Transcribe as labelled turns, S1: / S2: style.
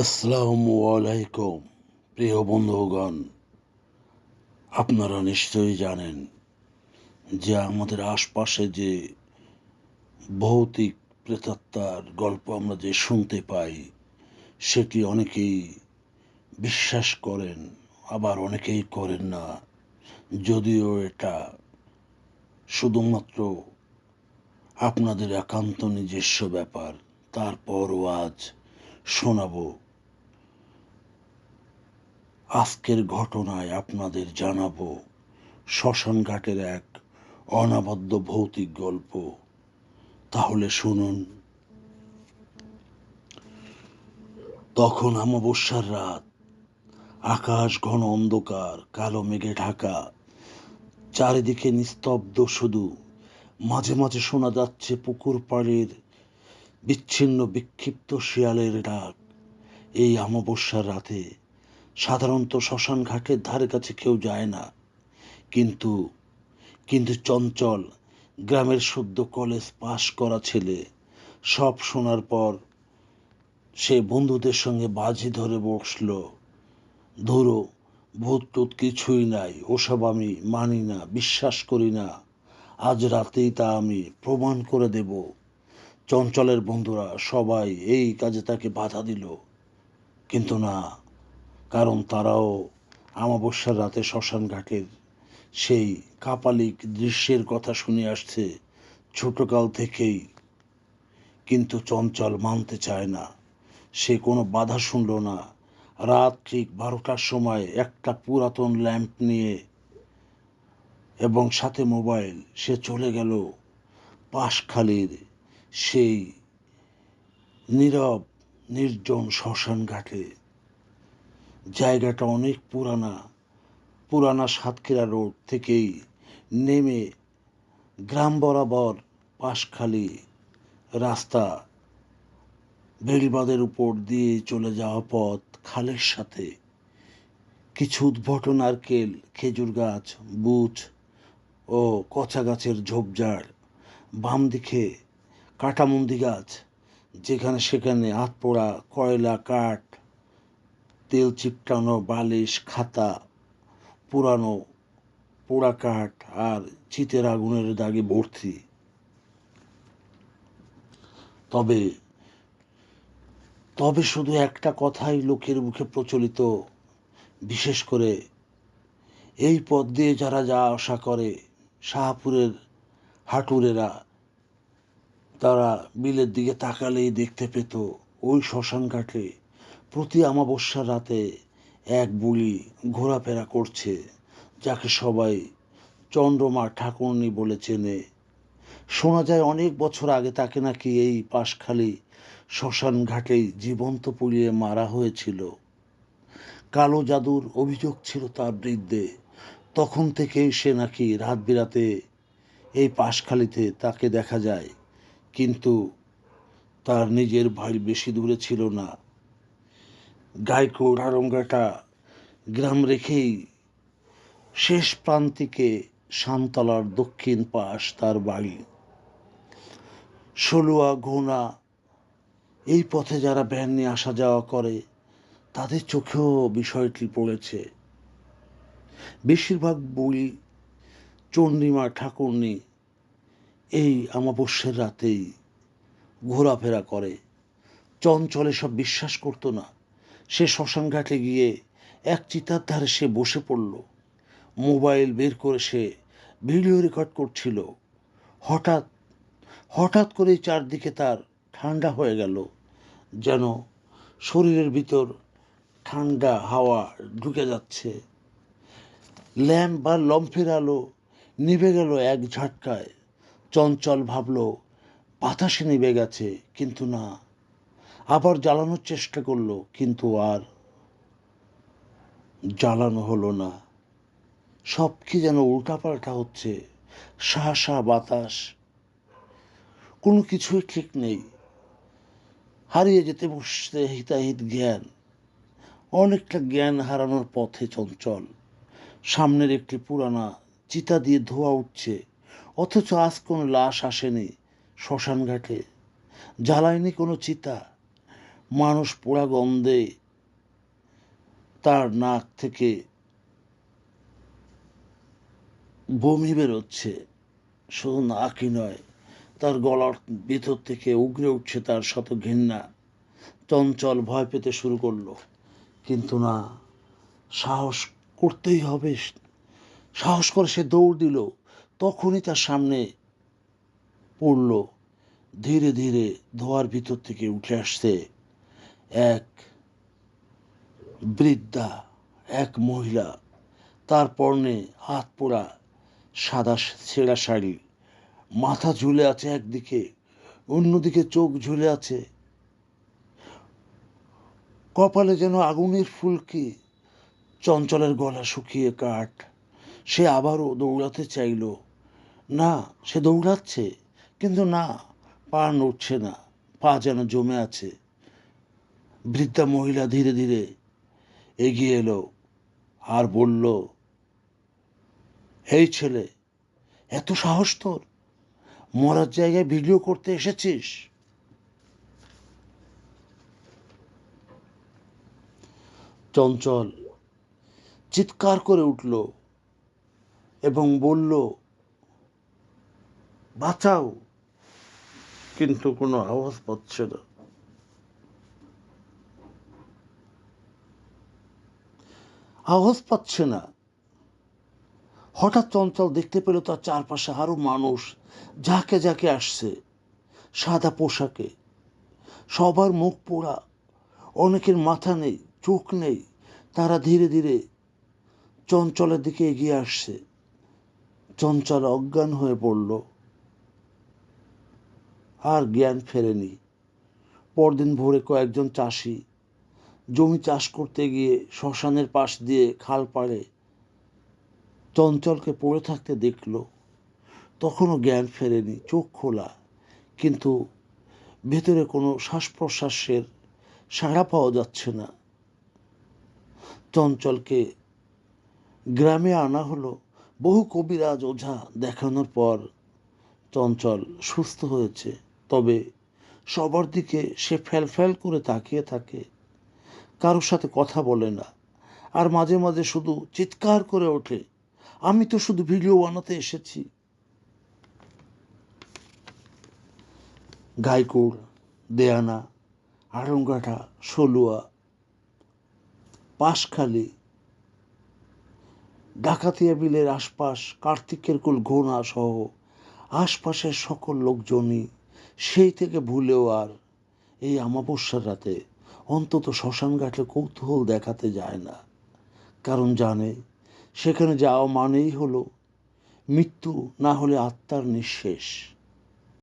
S1: আসসালামু আলাইকুম, প্রিয় বন্ধুগণ। আপনারা নিশ্চয়ই জানেন যে আমাদের আশপাশে যে ভৌতিক প্রেতাত্মার গল্প আমরা যে শুনতে পাই, সেটি অনেকেই বিশ্বাস করেন, আবার অনেকেই করেন না। যদিও এটা শুধুমাত্র আপনাদের একান্ত নিজস্ব ব্যাপার, তারপরও আজ শোনাবো আজকের ঘটনায় আপনাদের জানাব শ্মশান ঘাটের এক অনাবদ্য ভৌতিক গল্প। তাহলে শুনুন। তখন অমাবস্যার রাত, আকাশ ঘন অন্ধকার, কালো মেঘে ঢাকা। চারিদিকে নিস্তব্ধ শুধু, মাঝে মাঝে শোনা যাচ্ছে পুকুর পাড়ের বিচ্ছিন্ন বিক্ষিপ্ত শিয়ালের ডাক। এই অমাবস্যার রাতে সাধারণত শ্মশান ঘাটের ধারে কাছে কেউ যায় না। কিন্তু কিন্তু চঞ্চল, গ্রামের সদ্য কলেজ পাশ করা ছেলে, সব শোনার পর সে বন্ধুদের সঙ্গে বাজি ধরে বসল। ধরো ভূত টুত কিছুই নাই, ওসব আমি মানি না, বিশ্বাস করি না। আজ রাতেই তা আমি প্রমাণ করে দেব। চঞ্চলের বন্ধুরা সবাই এই কাজে তাকে বাধা দিল। কিন্তু না কারণ তারাও আমাবস্যার রাতে শ্মশান ঘাটের সেই কাপালিক দৃশ্যের কথা শুনে আসছে ছোটকাল থেকেই। কিন্তু চঞ্চল মানতে চায় না। সে কোনো বাধা শুনল না। রাত ঠিক বারোটার সময় একটা পুরাতন ল্যাম্প নিয়ে এবং সাথে মোবাইল, সে চলে গেল পাশখালির সেই নীরব, নির্জন শ্মশান ঘাটে জায়গাটা অনেক পুরানা পুরানা সাতক্ষীরা রোড থেকেই নেমে গ্রাম বরাবর পাশখালি রাস্তা বেলবাদের উপর দিয়ে চলে যাওয়া পথ খালের সাথে। কিছু উদ্ভট নারকেল, খেজুর গাছ বুচ ও কচা গাছের ঝোপঝাড়, বাম দিকে কাটামন্দি গাছ, যেখানে সেখানে হাত পোড়া কয়লা, কাঠ তেল চিপটানো, বালিশ, খাতা, পুরানো পোড়া কাঠ আর চিতের আগুনের দাগে ভর্তি। তবে তবে শুধু একটা কথাই লোকের মুখে প্রচলিত, বিশেষ করে এই পথ দিয়ে যারা যা আশা করে, শাহপুরের হাটুরেরা, তারা বিলের দিকে তাকালেই দেখতে পেত ওই শ্মশান ঘাটে প্রতি অমাবস্যার রাতে এক বুড়ি ঘোরাফেরা করছে, যাকে সবাই চন্দ্রমা ঠাকুরনি বলে চেনে। শোনা যায় অনেক বছর আগে তাকে নাকি এই পাশখালি শ্মশান ঘাটেই জীবন্ত পুড়িয়ে মারা হয়েছিল। কালো জাদুর অভিযোগ ছিল তার বৃদ্ধে তখন থেকেই সে নাকি রাত বিরাতে এই পাশখালিতে তাকে দেখা যায়, কিন্তু তার নিজের ভাই বেশি দূরে ছিল না। গাইকোড় আরঙ্গাটা গ্রাম রেখেই শেষ প্রান্তিকে শান্তলার দক্ষিণ পাশ তার বাড়ি। ষোলোয়া ঘোনা, এই পথে যারা ভ্যান নিয়ে আসা যাওয়া করে, তাদের চোখেও বিষয়টি পড়েছে। বেশিরভাগ বুড়ি, চণ্ডীমা ঠাকুরনি এই আমাবস্যের রাতেই ঘোরাফেরা করে। চঞ্চলে সব বিশ্বাস করতো না। সে শ্মশান ঘাটে গিয়ে এক চিতার ধারে সে বসে পড়ল। মোবাইল বের করে সে ভিডিও রেকর্ড করছিল। হঠাৎ হঠাৎ করেই চারদিকে তার ঠান্ডা হয়ে গেল, যেন শরীরের ভিতর ঠান্ডা হাওয়া ঢুকে যাচ্ছে। ল্যাম্প বা লম্ফের আলো নিভে গেল এক ঝাটকায়। চঞ্চল ভাবল, বাতাসে নিভে গেছে, কিন্তু না। আবার জ্বালানোর চেষ্টা করল, কিন্তু আর জ্বালানো হলো না। সব কি যেন উল্টাপাল্টা হচ্ছে। শাহ বাতাস। কোনো কিছুই ঠিক নেই। হারিয়ে যেতে বসতে হিতাহিত জ্ঞান। অনেকটা জ্ঞান হারানোর পথে চঞ্চল। সামনের একটি পুরানা চিতা দিয়ে ধোয়া উঠছে। অথচ আজ কোনো লাশ আসেনি শ্মশান ঘাটে জ্বালায়নি কোনো চিতা। মানুষ পোড়া গন্ধে তার নাক থেকে বমি বেরোচ্ছে। শুধু নাকই নয়, তার গলার ভিতর থেকে উগরে উঠছে তার শত ঘৃণা। চঞ্চল ভয় পেতে শুরু করল। কিন্তু না, সাহস করতেই হবে। সাহস করে সে দৌড় দিল। তখনই তার সামনে পড়ল। ধীরে ধীরে ধোয়ার ভিতর থেকে উঠে আসছে। এক বৃদ্ধা, এক মহিলা, তার পরনে হাত পোড়া সাদা ছেঁড়া শাড়ি, মাথা ঝুলে আছে একদিকে, অন্যদিকে চোখ ঝুলে আছে। কপালে যেন আগুনের ফুলকি, চঞ্চলের গলা শুকিয়ে কাঠ। সে আবারও দৌড়াতে চাইল। না, সে দৌড়াচ্ছে, কিন্তু না, পা নড়ছে না, পা যেন জমে আছে। বৃদ্ধা মহিলা ধীরে ধীরে এগিয়ে এলো আর বলল, এই ছেলে, এত সাহস তোর? মরার জায়গায় ভিডিও করতে এসেছিস? চঞ্চল চিৎকার করে উঠল এবং বলল, বাঁচাও। কিন্তু কোনো আওয়াজ পাচ্ছে না। আওয়াজ পাচ্ছে না। হঠাৎ চঞ্চল দেখতে পেল তার চারপাশে আরও মানুষ যাকে যাকে আসছে, সাদা পোশাকে। সবার মুখ পোড়া, অনেকের মাথা নেই, চোখ নেই, তারা ধীরে ধীরে চঞ্চলের দিকে এগিয়ে আসছে। চঞ্চল অজ্ঞান হয়ে পড়ল। আর জ্ঞান ফেরেনি। পরদিন ভোরে কয়েকজন চাষি জমি চাষ করতে গিয়ে শ্মশানের পাশ দিয়ে খাল পাড়ে চঞ্চলকে পড়ে থাকতে দেখল। তখনও জ্ঞান ফেরেনি, চোখ খোলা। কিন্তু ভেতরে কোনো শ্বাস প্রশ্বাসের সাড়া পাওয়া যাচ্ছে না। চঞ্চলকে গ্রামে আনা হলো বহু কবিরাজ ওঝা দেখানোর পর চঞ্চল সুস্থ হয়েছে। তবে সবার দিকে সে ফ্যাল ফ্যাল করে তাকিয়ে থাকে। কারোর সাথে কথা বলে না। আর মাঝে মাঝে শুধু চিৎকার করে ওঠে। আমি তো শুধু ভিডিও বানাতে এসেছি। গাইকুড় দেয়ানা আড়ংঘাটা সলুয়া, পাশখালি ডাকাতিয়া বিলের আশপাশ, কার্তিকের কুল ঘোনা সহ আশপাশের সকল লোকজনই সেই থেকে ভুলেও আর এই আমাবস্যার রাতে অন্তত শ্মশানঘাটে কৌতূহল দেখাতে যায় না। কারণ জানে, সেখানে যাওয়া মানেই হলো মৃত্যু না হলে আত্মার নিঃশেষ।